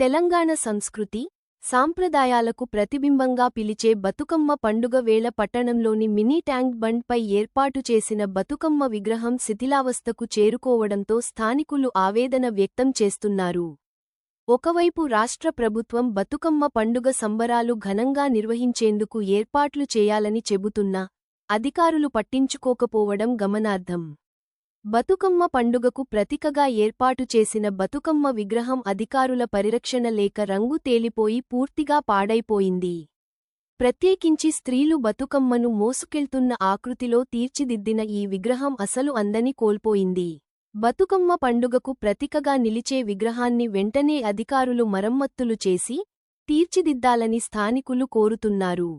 తెలంగాణ సంస్కృతి సాంప్రదాయాలకు ప్రతిబింబంగా పిలిచే బతుకమ్మ పండుగ వేళ పట్టణంలోని మినీ ట్యాంక్ బండ్పై ఏర్పాటు చేసిన బతుకమ్మ విగ్రహం శిథిలావస్థకు చేరుకోవడంతో స్థానికులు ఆవేదన వ్యక్తం చేస్తున్నారు. ఒకవైపు రాష్ట్ర ప్రభుత్వం బతుకమ్మ పండుగ సంబరాలు ఘనంగా నిర్వహించేందుకు ఏర్పాట్లు చేయాలని చెబుతున్నా అధికారులు పట్టించుకోకపోవడం గమనార్హం. బతుకమ్మ పండుగకు ప్రతీకగా ఏర్పాటు చేసిన బతుకమ్మ విగ్రహం అధికారుల పరిరక్షణ లేక రంగు తేలిపోయి పూర్తిగా పాడైపోయింది. ప్రత్యేకించి స్త్రీలు బతుకమ్మను మోసుకెళ్తున్న ఆకృతిలో తీర్చిదిద్దిన ఈ విగ్రహం అసలు అందని కోల్పోయింది. బతుకమ్మ పండుగకు ప్రతీకగా నిలిచే విగ్రహాన్ని వెంటనే అధికారులు మరమ్మత్తులు చేసి తీర్చిదిద్దాలని స్థానికులు కోరుతున్నారు.